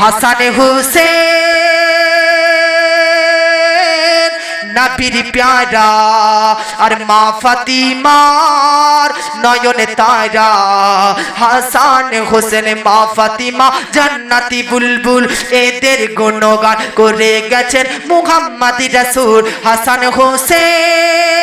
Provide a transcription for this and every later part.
হাসান হুসেন নবীর প্যারা, আর মা ফাতিমার নয়নে তারা। হাসান হোসেন, মা ফাতিমা, জান্নাতি বুলবুল এদের গুণগান করে গেছেন মুহাম্মদ রাসূল হাসান হোসেন।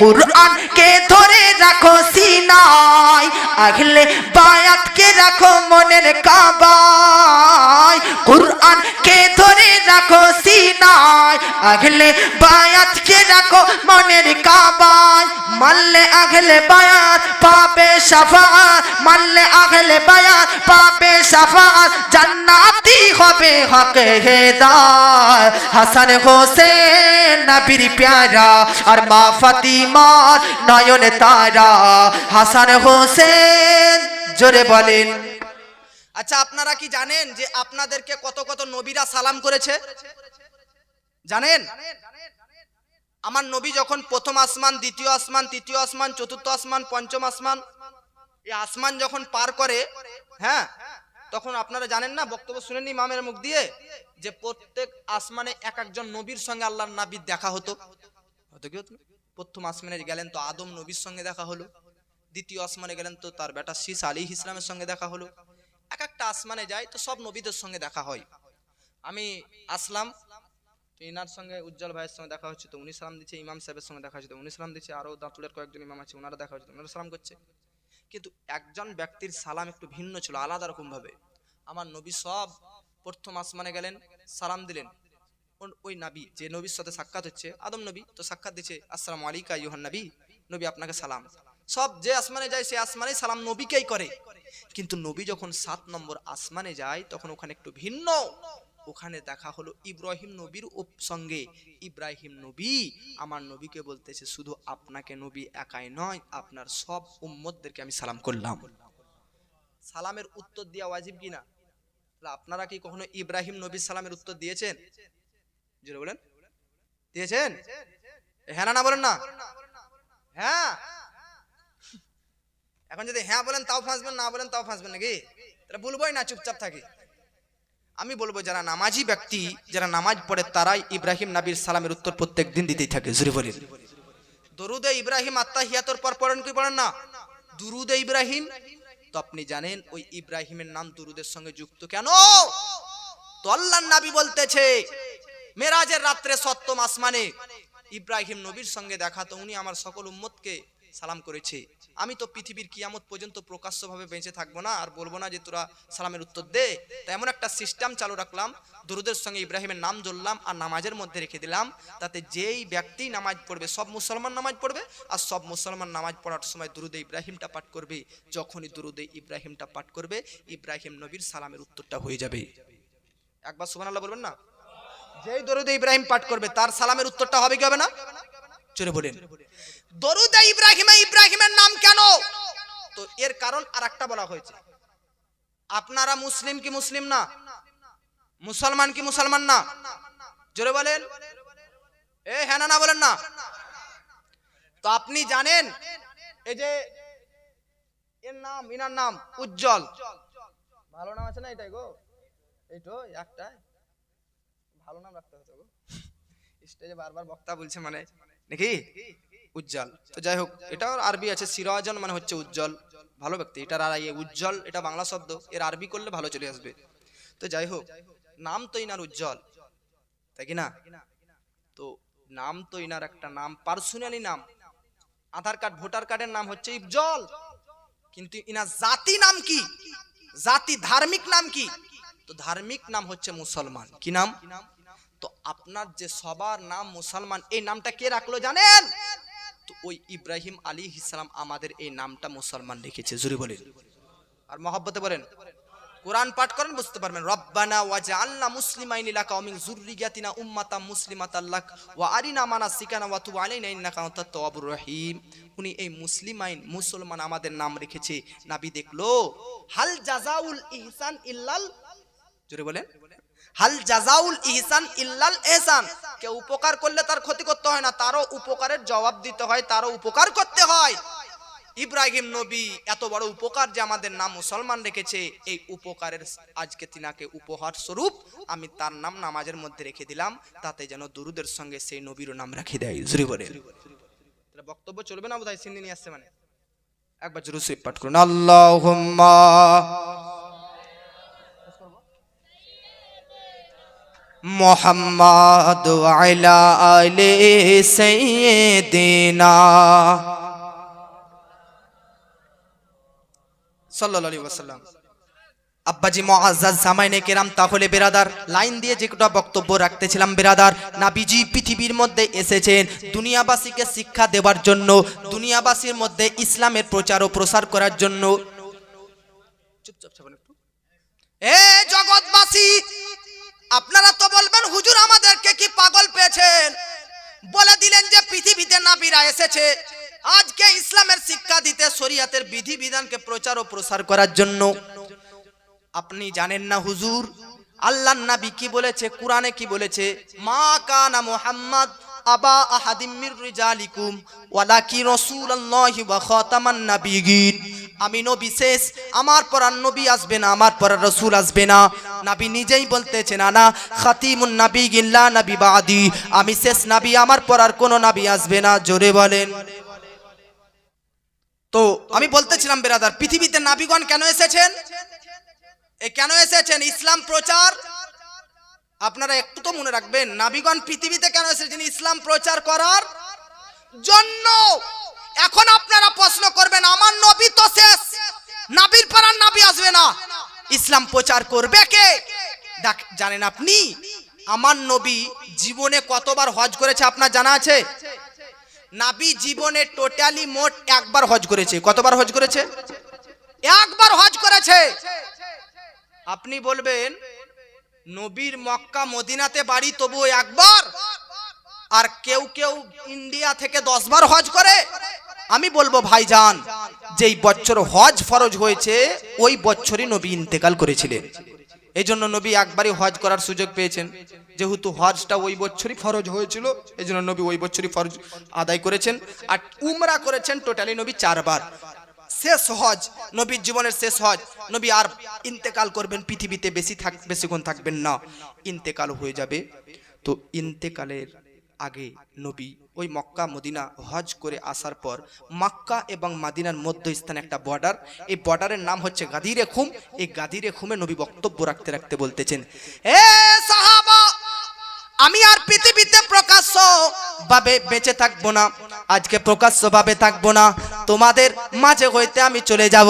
কুরআন কে ধরে রাখো সিনাই আগলে বায়াত কে রাখো মনের কাবায়। কুরআন কে ধরে রাখো সিনাই আগলে বায়াত কে রাখো মনের কাবায়। মানলে আগলে বায়াত পাবে শাফাআত মানলে আগলে বায়াত পাবে শাফাআত জান্নাতি হবে হকে হেদায় হাসান হোসেন, নবীর প্যারা আর মা ফাতিমার নয়ন তারা। হাসান হোসেন, জোরে বলেন। আচ্ছা আপনারা কি জানেন যে আপনাদেরকে কত কত নবীরা সালাম করেছে? জানেন? আমার নবী যখন প্রথম আসমান, দ্বিতীয় আসমান, তৃতীয় আসমান, চতুর্থ আসমান, পঞ্চম আসমান, এই আসমান যখন পার করে হ্যাঁ তখন আপনারা জানেন না, বক্তব্য শুনেন মামের মুখ দিয়ে, যে প্রত্যেক আসমানে এক একজন নবীর সঙ্গে আল্লাহর নাবির দেখা হতো। হতো কি হতো? প্রথম আসমানে গেলেন তো আদম নবীর সঙ্গে দেখা হলো। দ্বিতীয় আসমানে গেলেন তো তার বেটা শীষ আলী ইসলামের সঙ্গে দেখা হলো। এক একটা আসমানে যায় তো সব নবীদের সঙ্গে দেখা হয়। আমি আসলাম তো ইনার সঙ্গে, উজ্জ্বল ভাইয়ের সঙ্গে দেখা হচ্ছে তো উনি সালাম দিচ্ছে, ইমাম সাহেবের সঙ্গে দেখা হচ্ছে তো উনি সালাম দিচ্ছে আরও দাঁতুলের কয়েকজন ইমাম আছে ওনারা দেখা হচ্ছে ওনারা সালাম করছে। কিন্তু একজন ব্যক্তির সালাম একটু ভিন্ন ছিল, আলাদা রকমভাবে। আমার নবী সব প্রথম আসমানে গেলেন, সালাম দিলেন। ওই নাবি, যে নবীর সাথে সাক্ষাৎ হচ্ছে, আদম নবী, তো সাক্ষাৎ দিচ্ছে, আসসালামু আলিকা ইউহান নবী নবী আপনাকে সালাম। সব যে আসমানে যায়, সে আসমানে সালাম নবীকেই করে। কিন্তু নবী যখন সাত নম্বর আসমানে যায়, তখন ওখানে একটু ভিন্ন। ওখানে দেখা হলো ইব্রাহিম নবীর সঙ্গে ইব্রাহিম নবী, আমার নবীকে বলতেছে, শুধু আপনাকে নবী একাই নয়, আপনার সব উম্মতদেরকে আমি সালাম করলাম। সালামের উত্তর দেওয়া ওয়াজিব কিনা আপনারা কি কখনো ইব্রাহিম নবী সালামের উত্তর দিয়েছেন? জোরে বলেন। দিয়েছেন? হ্যাঁ না বলেন না। হ্যাঁ। এখন যদি হ্যাঁ বলেন, তাও ফাঁসবেন, না বলেন, তাও ফাঁসবেন নাকি? তাহলে বলবোই না, চুপচাপ থাকি। আমি বলব যারা নামাজি ব্যক্তি, যারা নামাজ পড়ে, তারাই ইব্রাহিম নাবির সালামের উত্তর প্রত্যেক দিন দিতেই থাকে। জুড়ে বলেন। দরুদে ইব্রাহিম আত্মা হিয়াতর পর পড়েন কি পড়েন না? দুরুদে ইব্রাহিম? তো আপনি জানেন ওই ইব্রাহিমের নাম দুরুদের সঙ্গে যুক্ত কেন? তো আল্লাহ নাবি বলতেছে মেরাজের রাত্রে সপ্তম আসমানে। ইব্রাহিম নবীর সঙ্গে দেখা তো উনি আমার সকল উম্মতকে সালাম করেছে। আমি তো পৃথিবীর কিয়ামত পর্যন্ত প্রকাশ্যভাবে বেঁচে থাকব না, আর বলব না যে তোরা সালামের উত্তর দে। তাই এমন একটা সিস্টেম চালু রাখলাম, দুরুদের সঙ্গে ইব্রাহিমের নাম জড়লাম আর নামাজের মধ্যে রেখে দিলাম, তাতে যেই ব্যক্তি নামাজ পড়বে, সব মুসলমান নামাজ পড়বে, আর সব মুসলমান নামাজ পড়ার সময় দুরুদে ইব্রাহিমটা পাঠ করবে। যখনই দুরুদে ইব্রাহিমটা পাঠ করবে, ইব্রাহিম নবীর সালামের উত্তরটা হয়ে যাবে। একবার সুবহানাল্লাহ বলবেন না? যেই দরুদে ইব্রাহিম পাঠ করবে, তার সালামের উত্তরটা হবে কি হবে না? চলে বলেন। দরুদে ইব্রাহিমে, ইব্রাহিমের নাম কেন? তো এর কারণ আর একটা বলা হয়েছে। আপনারা মুসলিম কি মুসলিম না? মুসলমান কি মুসলমান না? জোরে বলেন। এ হ্যাঁ না বলেন না। তো আপনি জানেন, এই যে এর নাম, ইনার নাম উজ্জ্বল। ভালো নাম আছে না এটাই গো? এই তো একটাই। ভালো নাম রাখতে হতো স্টেজে বারবার বক্তা বলছে মানে নাকি? উজ্জ্বল। তো যাই হোক, এটাও আরবি আছে, সিরাজন মানে হচ্ছে উজ্জ্বল। ভালো ব্যক্তি, এটার আর ইয়ে উজ্জ্বল, এটা বাংলা শব্দ। এর আরবি করলে ভালো চলে আসবে। তো যাই হোক, নাম তো ইনার উজ্জ্বল। তাই কি না? তো নাম তো ইনার একটা নাম, পার্সোনালি নাম। আধার কার্ড, ভোটার কার্ডের নাম হচ্ছে ইজ্জল কিন্তু ইনার জাতি নাম কি? জাতি ধার্মিক নাম কি? তো ধার্মিক নাম হচ্ছে মুসলমান। কি নাম? তো আপনার যে সবার নাম মুসলমান, এই নামটা কে রাখল জানেন? তো ওই ইব্রাহিম আলী ইসলাম আমাদের এই নামটা মুসলমান রেখেছে, জুরি বলেন। আর মহব্বতে বলেন, কোরআন পাঠ করেন, বুঝতে পারবেন, রব্বানা ওয়াজআলনা মুসলিমাইন লাকা ওয়া মিন যুররিয়াতিনা উম্মাতাম মুসলিমাতাল লাক ওয়া আরিনা মানাসিকানা ওয়া তুব আলাইনা ইন্নাকা আনতাত তাওয়াবুর রহিম। উনি এই মুসলিমাইন, মুসলমান আমাদের নাম রেখেছে। নাবি দেখল, হাল জাজাউল ইহসান ইল্লাল? জোরে বলেন। হাল জাজাউল ইহসান ইল্লাল এহসান। কেউ উপকার করলে তার ক্ষতি করতে হয় না, তারও উপকারের জবাব দিতে হয়, তারও উপকার করতে হয়। ইব্রাহিম নবী এত বড় উপকার যে আমাদের নাম মুসলমান রেখেছে, এই উপকারের আজকে তিনাকে উপহার স্বরূপ আমি তার নাম নামাজের মধ্যে রেখে দিলাম, তাতে যেন দুরুদের সঙ্গে সেই নবীরও নাম রাখি দেয়। জুরি বলে বক্তব্য চলবে না বোধহয়? সিন্নি নিয়ে আসছে মানে। একবার জরুর পাঠ করুন। আল্লাহুম্মা মোহাম্মদ আলা আলে সাইয়্যিদিনা। আব্বাজি মুআজ্জাজ জামাইনে কেরাম, তাহলে বেরাদার, লাইন দিয়ে যে কটা বক্তব্য রাখতেছিলাম বেরাদার, নাবিজি পৃথিবীর মধ্যে এসেছেন দুনিয়াবাসীকে শিক্ষা দেওয়ার জন্য, দুনিয়াবাসীর মধ্যে ইসলামের প্রচার ও প্রসার করার জন্য। আপনারা তো বলবেন, হুজুর, আমাদেরকে কি পাগল পেয়েছেন? বলে দিলেন যে, পৃথিবীতে নাবিরা এসেছে। আজকে ইসলামের শিক্ষা দিতে শরিয়াতের বিধি বিধানকে প্রচার ও প্রসার করার জন্য। আপনি জানেন না, হুজুর? আল্লাহ নবী কি বলেছে? কোরআনে কি বলেছে? মা কানা মুহাম্মদ আবা আহাদিম মির রিজালিকুম, ওয়ালাকি রাসূলুল্লাহি ওয়া খাতামান নাবিয়িন। আমি নবী শেষ, আমার পর আর নবী আসবে না, আমার পর আর রাসূল আসবে না। নবী নিজেই বলতেছেন আনা খাতিমুন নাবিয়িন লা নবী বাদি। আমি শেষ নবী, আমার পর আর কোনো নবী আসবে না, জোরে বলেন। তো আমি বলতেছিলাম, বেরাদার, পৃথিবীতে নাবিগণ কেন এসেছেন? এ কেন এসেছেন? ইসলাম প্রচার? আপনারা একটু তো মনে রাখবেন, নাবিগণ পৃথিবীতে কেন এসেছেন? ইসলাম প্রচার করার জন্য এখন আপনারা প্রশ্ন করবেন, আমার নবী তো শেষ, নাবির পাড়ার নাবি আসবে না। ইসলাম প্রচার করবে কে? দেখ, জানেন আপনি, আমার নবী জীবনে কতবার হজ করেছে আপনার জানা আছে? নাবি জীবনে টোটালি মোট একবার হজ করেছে। কতবার হজ করেছে? একবার হজ করেছে। আপনি বলবেন, নবীর মক্কা মদিনাতে বাড়ি তবুও একবার? আর কেউ কেউ ইন্ডিয়া থেকে দশবার হজ করে? আমি বলব ভাইজান, যেই বছর হজ ফরজ হয়েছে, ওই বছরই নবী ইন্তেকাল করেছিলেন। এই জন্য নবী একবারই হজ করার সুযোগ পেয়েছেন। যেহেতু হজটা ওই বছরই ফরজ হয়েছিল এই জন্য নবী ওই বছরই ফরজ আদায় করেছেন। আর উমরা করেছেন টোটালি নবী চারবার। শেষ হজ, নবীর জীবনের শেষ হজ, নবী আর ইন্তেকাল করবেন পৃথিবীতে, বেশি থাক বেশিক্ষণ থাকবেন না। ইন্তেকাল হয়ে যাবে। তো ইন্তেকালের আগে নবী ওই মক্কা, মদিনা হজ করে আসার পর মক্কা এবং মাদিনার মধ্যস্থানে একটা বর্ডার এই বর্ডারের নাম হচ্ছে গাদিরে খুম। এই গাদিরে খুমে নবী বক্তব্য রাখতে রাখতে বলতেছেন, এ সাহাবা, আমি আর পৃথিবীতে প্রকাশ্য ভাবে বেঁচে থাকব না, আজকে প্রকাশ্য ভাবে থাকব না। তোমাদের মাঝে হইতে আমি চলে যাব।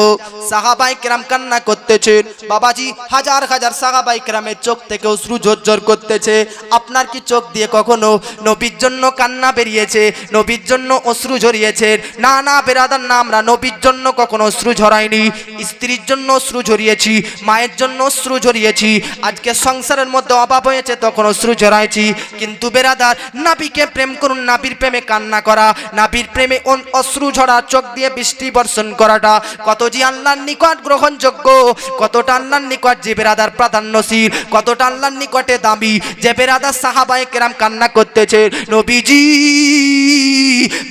সাহাবাই কেরাম কান্না করতেছেন বাবাজি হাজার হাজার সাহাবাই কেরামের চোখ থেকে অশ্রু ঝরঝর করতেছে। আপনার কি চোখ দিয়ে কখনো নবীর জন্য কান্না বেরিয়েছে, নবীর জন্য অশ্রু ঝরিয়েছে? না না, বেরাদার, না, আমরা নবীর জন্য কখনো অশ্রু ঝরাইনি। স্ত্রীর জন্য অশ্রু ঝরিয়েছি, মায়ের জন্য অশ্রু ঝরিয়েছি। আজকে সংসারের মধ্যে অভাব হয়েছে, তখন অশ্রু ঝরাইছি। কিন্তু বেরাদার, নাবিকে প্রেম করুন, নাবির প্রেমে কান্না করা, নাবির প্রেমে অশ্রু ঝরা, চোখ দিয়ে বৃষ্টি বর্ষণ করাটা। কত যে আল্লাহর নিকট গ্রহণযোগ্য, কতটা আল্লাহর নিকট যে বেরাদার প্রাধান্যশীল কতটা আল্লাহর নিকটে দামি যে বেরাদার সাহাবায়ে কেরাম কান্না করতেছে। নবীজি!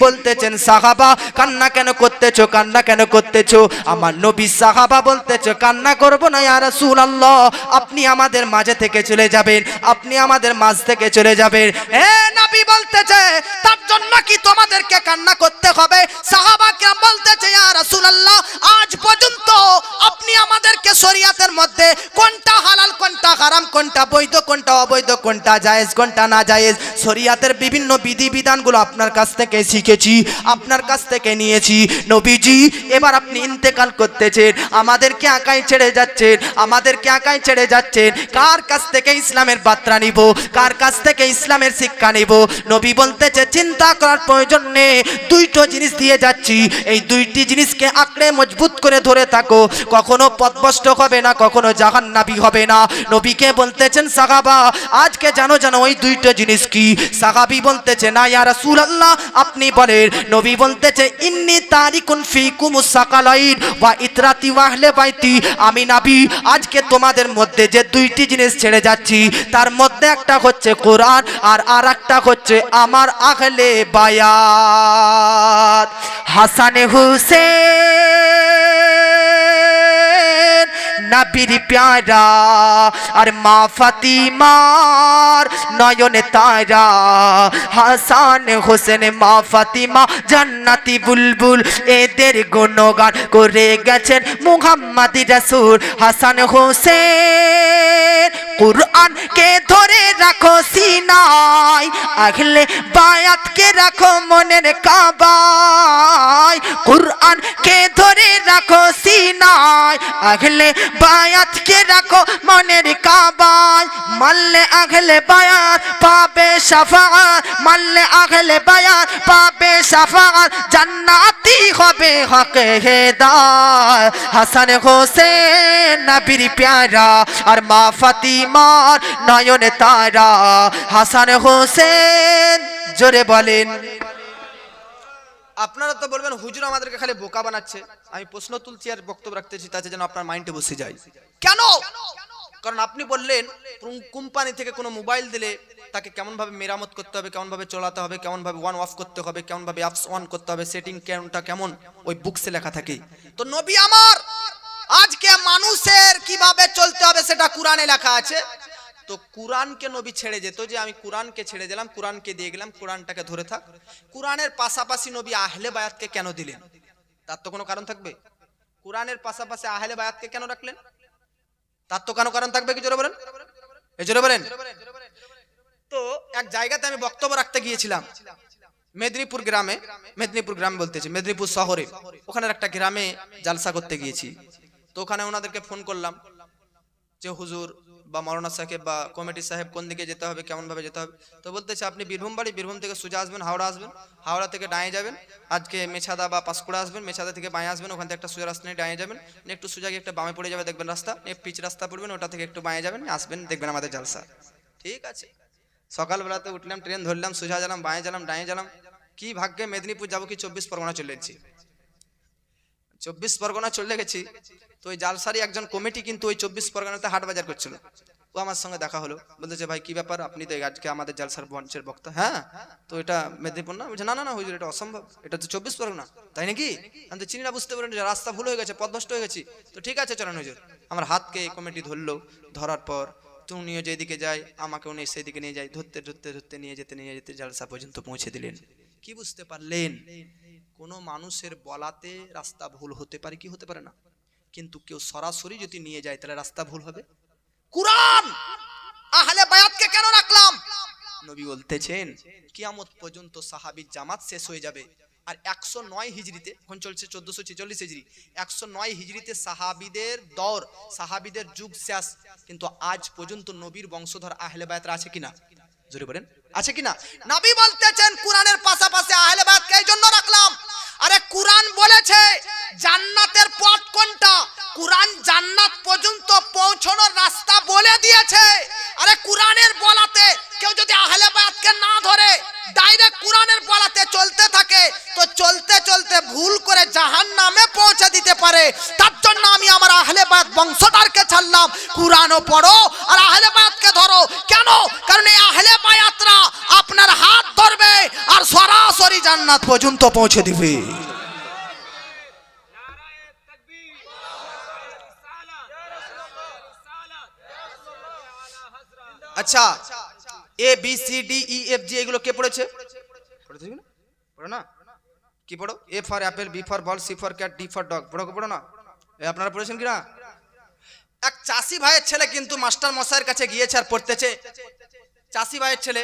বলতেছেন, সাহাবা, কান্না কেন করতেছো? কান্না কেন করতেছো? আমার নবী সাহাবা বলতেছো, কান্না করব না, ইয়া রাসূলুল্লাহ, আপনি আমাদের মাঝে থেকে চলে যাবেন, আপনি আমাদের মাঝ থেকে চলে যাবেন। এ নবী বলতেছে, তার জন্য কি তোমাদেরকে কান্না করতে হবে? সাহাবা কেরাম বলতেছে, ইয়া রাসূলুল্লাহ, আজ পর্যন্ত আপনি আমাদেরকে শরীয়তের মধ্যে কোনটা হালাল, কোনটা হারাম, কোনটা বৈধ, কোনটা অবৈধ, কোনটা জায়েজ, কোনটা না জায়েজ শরীয়তের বিভিন্ন বিধি বিধানগুলো আপনার কাছ থেকে শিখেছি, আপনার কাছ থেকে নিয়েছি। নবীজি, এবার আপনি ইন্তেকাল করতেছেন, আমাদেরকে একাই ছেড়ে যাচ্ছেন, আমাদেরকে একাই ছেড়ে যাচ্ছেন। কার কাছ থেকে ইসলামের বার্তা নিব? কার কাছ থেকে ইসলামের শিক্ষা নিব? নবী বলতেছে, চিন্তা করার প্রয়োজন নেই, দুইটো জিনিস দিয়ে যাচ্ছি। এই দুইটি জিনিসকে আঁকড়ে মজবুত করে ধরে থাকো। কখনো পথভ্রষ্ট হবে না, কখনো জাহান্নাবি হবে না। নবীকে বলতেছেন, সাহাবা, আজকে জানো জানো, ওই দুইটা জিনিস কি? সাহাবি বলতেছে, না, ইয়া রাসূলুল্লাহ আপনি বলেন, নবী বলতেছে, ইন্নি তারিকুন ফিকুম সাকালাইন, ওয়া ইতরাতি ওয়াহলে বাইতি। আমি নাবি, আজকে তোমাদের মধ্যে যে দুইটি জিনিস ছেড়ে যাচ্ছি, তার মধ্যে একটা হচ্ছে কোরআন আর আর একটা হচ্ছে আমার আহলে বায়াত। হাসানে হুসেন নবীর প্যারা। আর মা ফাতিমার নয়নে তারা। হাসান হোসেন, মা ফাতিমা, জান্নাতি বুলবুল এদের গুণগান করে গেছেন মুহাম্মাদি রাসূল হাসান হোসেন। কে ধরে রাখো সিনাই আগলে বায়াত কে রাখো মনের কাবায়। কুরআন কে ধরে রাখো সিনাই আগলে বায়াত কে রাখো মনের কাবায়। মাল্লে আগলে বায়াত পাবে শাফাআত মাল্লে আগলে বায়াত পাবে শাফাআত জান্নাতি হবে হকে হেদায় হাসান হোসেন, নবীর প্যারা, আর মা ফাতিমার নয়নে তারা। হাসান হোসেন, জোরে বলেন। আপনারা তো বলবেন, হুজুর আমাদেরকে খালি বোকা বানাচ্ছে। আমি প্রশ্ন তুলছি আর বক্তব্য রাখতেছি, তাতে যেন আপনার মাইন্ডে বসে যায়। কেন? কারণ আপনি বললেন কোম্পানি থেকে কোনো মোবাইল দিলে তাকে কেমন ভাবে মেরামত করতে হবে কেমন ভাবে চলাতে হবে কেমন ভাবে ওয়ান অফ করতে হবে কেমন ভাবে অ্যাপস অন করতে হবে সেটিং কেমনটা কেমন, ওই বুকসে লেখা থাকে। তো নবী আমার আজকে মানুষের কীভাবে চলতে হবে সেটা কোরআনে লেখা আছে। তো কোরআনকে নবী ছেড়ে যেত যে আমি কোরআনকে ছেড়ে দিলাম, কোরআনকে দিয়ে গেলাম, কোরআনটাকে ধরে থাক। কোরআনের পাশাপাশি নবী আহলে বায়াতকে কেন দিলেন? তার তো কোনো কারণ থাকবে। কোরআনের পাশাপাশি আহলে বায়াতকে কেন রাখলেন? তার তো কোনো কারণ থাকবে কি জোরে বলেন? এই জোরে বলেন। তো এক জায়গাতে আমি বক্তব্য রাখতে গিয়েছিলাম। মেদিনীপুর গ্রামে, মেদিনীপুর গ্রাম বলতেছি, মেদিনীপুর শহরে। ওখানে একটা গ্রামে জালসা করতে গিয়েছি। ওখানে ওনাদেরকে ফোন করলাম যে, হুজুর বা মৌলানা সাহেব বা কমিটি সাহেব কোন দিকে যেতে হবে কেমন ভাবে যেতে হবে? তো বলতেছে, আপনি বীরভূম বাড়ি, বীরভূম থেকে সোজা আসবেন, হাওড়া আসবেন, হাওড়া থেকে ডাঁয়ে যাবেন, আজকে মেছাদা বা পাঁশকুড়া আসবেন, মেছাদা থেকে বাঁয়ে আসবেন, ওখান থেকে একটা সোজা রাস্তা নিয়ে ডাঁয়ে যাবেন একটু সোজা একটা বামে পড়ে যাবে, দেখবেন রাস্তা পিচ রাস্তা পড়বেন, ওটা থেকে একটু বাঁয়ে যাবেন আসবেন, দেখবেন আমাদের জালসা। ঠিক আছে। সকালবেলাতে উঠলাম, ট্রেন ধরলাম, সোজা গেলাম, বাঁয়ে গেলাম, ডাঁয়ে গেলাম, কি ভাগ্যে মেদিনীপুর যাব কি চব্বিশ পরগনা চলে এসেছি। চব্বিশ পরগনা চলে গেছি। তো ওই জালসারি একজন কমিটি কিন্তু ওই চব্বিশ পরগনাতে হাট বাজার করছিল। ও আমার সঙ্গে দেখা হলো। বলতেছে ভাই, কি ব্যাপার? আপনি তো আজকে আমাদের জালসার মঞ্চের বক্তা। হ্যাঁ? তো এটা মেদিনীপুর না? বলছে, না না না, হুজুর, এটা অসম্ভব। এটা তো চব্বিশ পরগনা। তাই নাকি? আমি তো চিনি না, বুঝতে পারেন যে রাস্তা ভুল হয়ে গেছে, পথভ্রষ্ট হয়ে গেছি। তো ঠিক আছে, চলেন হুজুর। আমার হাতকে কমিটি ধরলো। ধরার পর উনিও যেদিকে যায় আমাকে উনি সেদিকে নিয়ে যায় ধরতে ধরতে ধরতে নিয়ে যেতে নিয়ে যেতে জালসা পর্যন্ত পৌঁছে দিলেন। কি বুঝতে পারলেন? কোনো মানুষের বলাতে রাস্তা ভুল হতে পারে কি হতে পারে না? কিন্তু কেউ সরাসরি যদি নিয়ে যায়, তাহলে রাস্তা ভুল হবে? কুরআন! আহলে বায়াতকে কেন রাখলাম? নবী বলতেছেন, কিয়ামত পর্যন্ত সাহাবীর জামাত শেষ হয়ে যাবে। আর একশো নয় হিজড়িতে, এখন চলছে চোদ্দশো ছেচল্লিশ হিজড়ি, একশো নয় হিজড়িতে সাহাবিদের দর, সাহাবিদের যুগ শেষ। কিন্তু আজ পর্যন্ত নবীর বংশধর আহলে বায়াতরা আছে কিনা? জোরে বলেন, আছে কিনা? নবী বলতেছেন, কোরআনের পাশাপাশি আহলে এই জন্য রাখলাম। আরে কোরআন বলেছে, জান্নাতের পথ কোনটা? কোরআন জান্নাত পর্যন্ত পৌঁছানোর রাস্তা বলে দিয়েছে। আরে কোরআনের বলাতে কেউ যদি আহলে বায়াতকে না ধরে, ডাইরেক্ট কোরআনের বলাতে চলতে থাকে, তো চলতে চলতে ভুল করে জাহান নামে পৌঁছে দিতে পারে। তার জন্য আমি আমার আহলে বায়াত বংশধরকে ছাড়লাম। কোরআনও পড়ো, আর আহলে বায়াতকে ধরো কেন কারণ এই আহলে বায়াতরা আপনার হাত ধরবে আর সরাসরি জান্নাত পর্যন্ত পৌঁছে দিবে। আচ্ছা A B C D E F G এগুলো কে পড়েছে? না? কি পড়ো? A for apple B for ball C for cat D for dog পড়ো পড়ো না? আপনারা পড়েছেন কি না? এক চাষি ভাইয়ের ছেলে কিন্তু মাস্টার মশাইয়ের কাছে গিয়েছে আর পড়তেছে। চাষি ভাইয়ের ছেলে,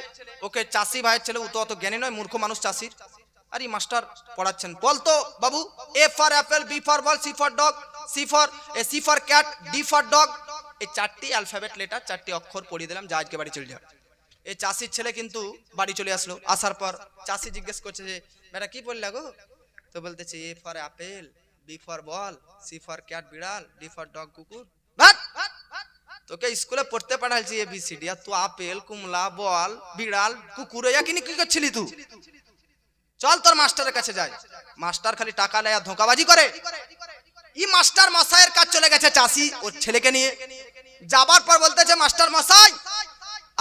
ওকে চাষি ভাইয়ের ছেলে, ও তো অত জ্ঞানী নয়, মূর্খ মানুষ চাষির। আরে মাস্টার পড়াচ্ছেন। বলতো, বাবু A for apple B for ball C for dog C for A C for cat D for dog এই চারটি অ্যালফাবেট লেটার চারটি অক্ষর পড়িয়ে দিলাম, যা আজকে বাড়ি চলে যাও এই চাষির ছেলে কিন্তু বাড়ি চলে আসলো, আসার পর চাষি জিজ্ঞেস করছে যে, বেটা, কি বললা গো? তো বলতেছে A for apple B for ball C for cat বিড়াল ডি ফর ডগ কুকুর! তোকে স্কুলে পড়তে পাঠাইছি এ বি আর তুই আপেল, কুমলা, বল, বিড়াল, কুকুর কিনি কি করছিলি তুই? চল তোর মাস্টারের কাছে যাই। মাস্টার খালি টাকা নেয় ধোঁকাবাজি করে। ই মাস্টার মশাইয়ের কাজ চলে গেছে চাষি, ওর ছেলেকে নিয়ে। যাবার পর বলতেছে, মাস্টার মশাই,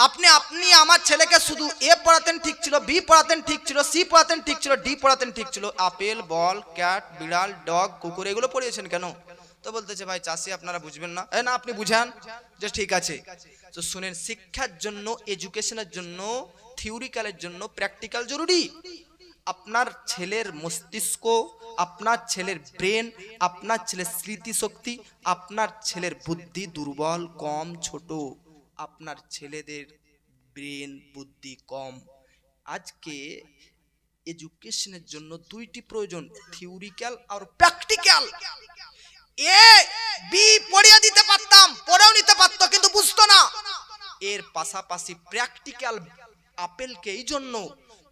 আপনি আপনি আমার ছেলেকে শুধু এ পড়াতেন ঠিক ছিল বি পড়াতেন ঠিক ছিল সি পড়াতেন ঠিক ছিল ডি পড়াতেন ঠিক ছিল। আপেল, বল, ক্যাট, বিড়াল, ডগ, কুকুর, এগুলো পড়িয়েছেন কেন? তো বলতেছে ভাই চাষি আপনারা বুঝবেন না। না, আপনি বুঝান। যে, ঠিক আছে। তো শুনেন, শিক্ষার জন্য এডুকেশনের জন্য থিওরিক্যালের জন্য প্র্যাকটিক্যাল জরুরি। আপনার ছেলের মস্তিষ্ক, আপনার ছেলের ব্রেন আপনার ছেলের স্মৃতিশক্তি, আপনার ছেলের বুদ্ধি দুর্বল, কম, ছোট। আপনার ছেলেদের ব্রেন বুদ্ধি কম। আজকে এডুকেশনের জন্য দুইটি প্রয়োজন থিওরিক্যাল আর প্র্যাকটিক্যাল এ বি পড়িয়ে দিতে পারতাম, পড়েও নিতে পারতো, কিন্তু বুঝতো না। এর পাশাপাশি প্র্যাকটিক্যাল আপেলকে এই জন্য,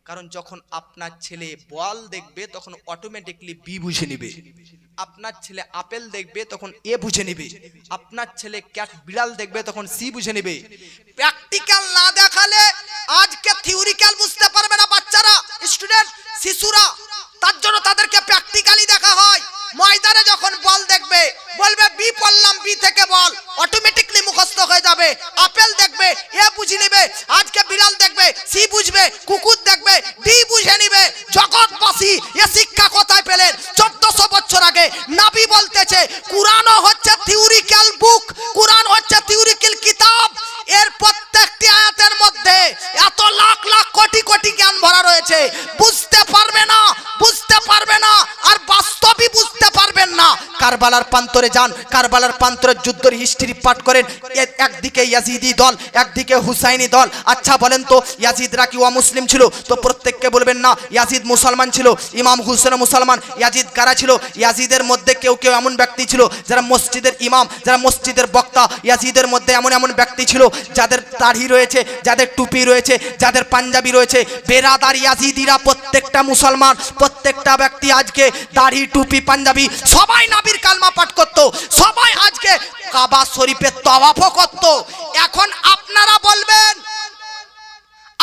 কারণ যখন আপনার ছেলে বল দেখবে, তখন অটোমেটিকলি বি বুঝে নেবে। আপনার ছেলে আপেল দেখবে, তখন এ বুঝে নেবে। আপনার ছেলে ক্যাট বিড়াল দেখবে, তখন সি বুঝে নেবে। প্র্যাকটিক্যাল না দেখালে আজকে থিওরিক্যাল বুঝতে পারবে না বাচ্চারা স্টুডেন্ট শিশুরা। কারবালার প্রান্তরে যান। কারবালার প্রান্তরের যুদ্ধের হিস্ট্রি পাঠ করেন। একদিকে ইয়াজিদি দল, একদিকে হুসাইনি দল। আচ্ছা বলেন তো, ইয়াজিদরা কি অমুসলিম ছিল? তো প্রত্যেককে বলবেন না, ইয়াজিদ মুসলমান ছিল, ইমাম হুসেন মুসলমান। ইয়াজিদ কারা ছিল? ইয়াজিদের মধ্যে কেউ কেউ এমন ব্যক্তি ছিল, যারা মসজিদের ইমাম, যারা মসজিদের বক্তা। ইয়াজিদের মধ্যে এমন এমন ব্যক্তি ছিল, যাদের দাড়ি রয়েছে, যাদের টুপি রয়েছে, যাদের পাঞ্জাবি রয়েছে। বেরাদার ইয়াজিদিরা প্রত্যেকটা মুসলমান, প্রত্যেকটা ব্যক্তি আজকে দাড়ি, টুপি, পাঞ্জাবি, সবাই নাবির কালমা পাঠ করত, সবাই আজকে কাবা শরীফে তওয়াফও করত। এখন আপনারা বলবেন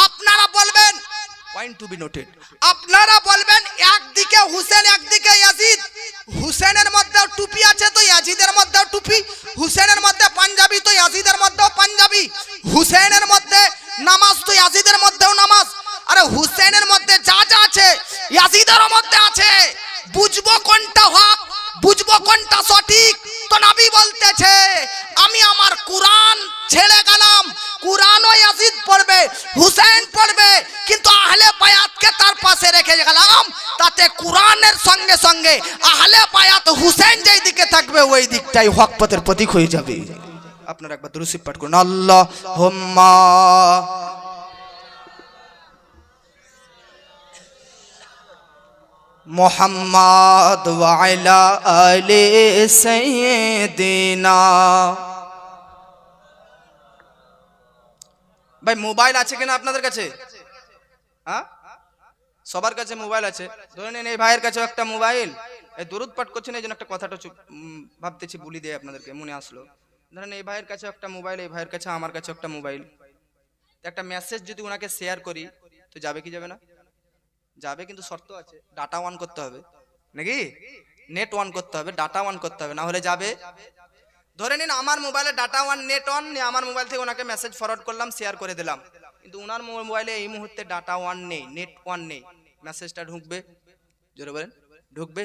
আপনারা বলবেন পয়েন্ট টু বি নোটেড আপনারা বলবেন একদিকে হুসেন, একদিকে ইয়াজিদ। সঠিক। তো নবী বলতেছে, আমি আমার কুরআন ছেড়ে গেলাম। কুরআনও ইয়াজিদ পড়বে হুসেন পড়বে, কিন্তু আহলে বায়াতকে তার পাশে রেখে গেলাম। তাতে কুরআনের সঙ্গে সঙ্গে আহলে বায়াত হুসেন যেই দিকে থাকবে, ওই দিকটাই হক পথের প্রতীক হয়ে যাবে। আপনারা একবার দুরুসি পাঠ করুন। আল্লাহ হোম্মা মোহাম্মদ ওয়াইলা আলে সাইয়্যিদিনা। ভাই, মোবাইল আছে কিনা আপনাদের কাছে? হ্যাঁ? সবার কাছে মোবাইল আছে। ধরে নিন, এই ভাইয়ের কাছে একটা মোবাইল। এই দরুদ পাঠ করছেন, এই জন্য একটা কথাটা ভাবতেছি বলি দেয় আপনাদেরকে, মনে আসলো। ধরেন এই ভাইয়ের কাছে একটা মোবাইল, এই ভাইয়ের কাছে আমার কাছে একটা মোবাইল। একটা মেসেজ যদি ওনাকে শেয়ার করি, তো যাবে কি যাবে না? যাবে কিন্তু শর্ত আছে ডাটা অন করতে হবে। নাকি? নেট অন করতে হবে ডাটা অন করতে হবে না হলে যাবে। ধরে নিন আমার মোবাইলে ডাটা অন নেট অন আমার মোবাইল থেকে ওনাকে মেসেজ ফরওয়ার্ড করলাম শেয়ার করে দিলাম। কিন্তু ওনার মোবাইলে এই মুহূর্তে ডাটা অন নেই নেট অন নেই। মেসেজটা ঢুকবে। জোরে বলেন। ঢুকবে?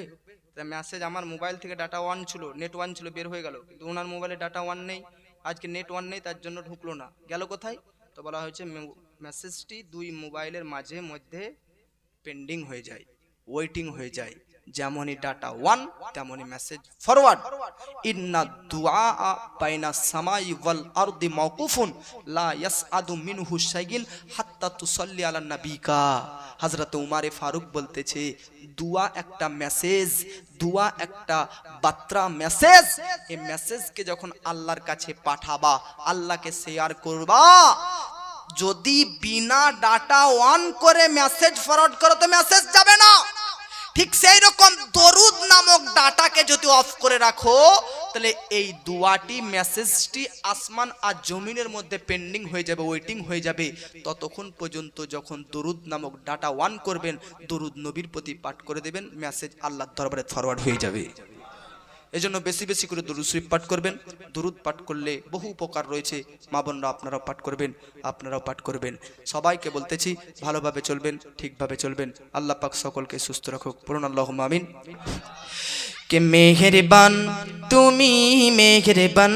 মেসেজ আমার মোবাইল থেকে ডাটা অন ছিল নেট ওয়ান ছিল, বের হয়ে গেল। কিন্তু ওনার মোবাইলে ডাটা ওয়ান নেই। আজকে নেট ওয়ান নেই, তার জন্য ঢুকলো না। গেল কোথায়? তো বলা হয়েছে মেসেজটি দুই মোবাইলের মাঝে, মধ্যে পেন্ডিং হয়ে যায় ওয়েটিং হয়ে যায়। যেমনই ডাটা ওয়ান তেমনই মেসেজ ফরওয়ার্ড ইন্না দুআ বাইনা সামাই ওয়াল আরদি মাওকুফুন, লা ইয়াসআদু মিনহু শাইগিন হাত্তা তুসাল্লি আলা নাবিকা। হযরত উমারে ফারুক বলতেছে দুয়া একটা মেসেজ দুয়া একটা বার্তা মেসেজ এই মেসেজকে যখন আল্লাহর কাছে পাঠাবা, আল্লাহকে শেয়ার করবা যদি বিনা ডাটা অন করে মেসেজ ফরওয়ার্ড করো, তো মেসেজ যাবে না। ঠিক সেই রকম দরুদ নামক ডাটাকে যদি অফ করে রাখো, তাহলে এই দুয়াটি মেসেজটি আসমান আর জমিনের মধ্যে পেন্ডিং হয়ে যাবে ওয়েটিং হয়ে যাবে। ততক্ষণ পর্যন্ত যখন দরুদ নামক ডাটা ওয়ান করবেন, দরুদ নবীর প্রতি পাঠ করে দেবেন মেসেজ আল্লাহর দরবারে ফরওয়ার্ড হয়ে যাবে। এজন্য বেশি বেশি করে দরুদ শরীফ পাঠ করবেন। দরুদ পাঠ করলে বহু উপকার রয়েছে। মা বোনরা আপনারাও পাঠ করবেন, আপনারাও পাঠ করবেন। সবাইকে বলতেছি, ভালোভাবে চলবেন, ঠিকভাবে চলবেন। আল্লাহ পাক সকলকে সুস্থ রাখুক। পূরণ আল্লাহ আমিন। কে মেহেরবান, তুমি মেহেরবান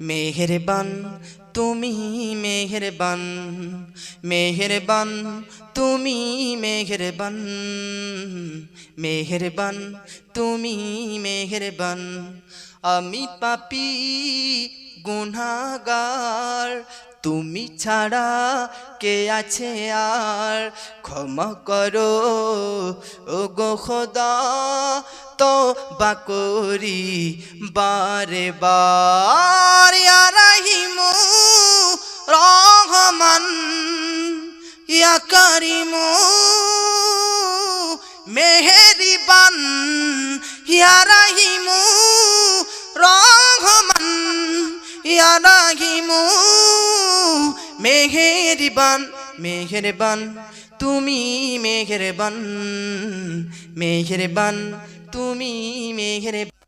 মেহেরবান তুমি মেহেরবান মেহেরবান, তুমি মেহেরবান মেহেরবান, তুমি মেহেরবান। আমি পাপি গুনাগার, তুমি ছাড়া কে আছে আর? ক্ষমা করো ও গো খোদা তো বাকরি বারে বার। রাহিমু রহমান, ইয়া কারিমু মেহেরিবান। ইয়া রাহিমু রহমান, ইয়া রাহিমু মেহেরিবান। মেহেরবান, তুমি মেহেরবান মেহেরবান তুমি মেহেরবান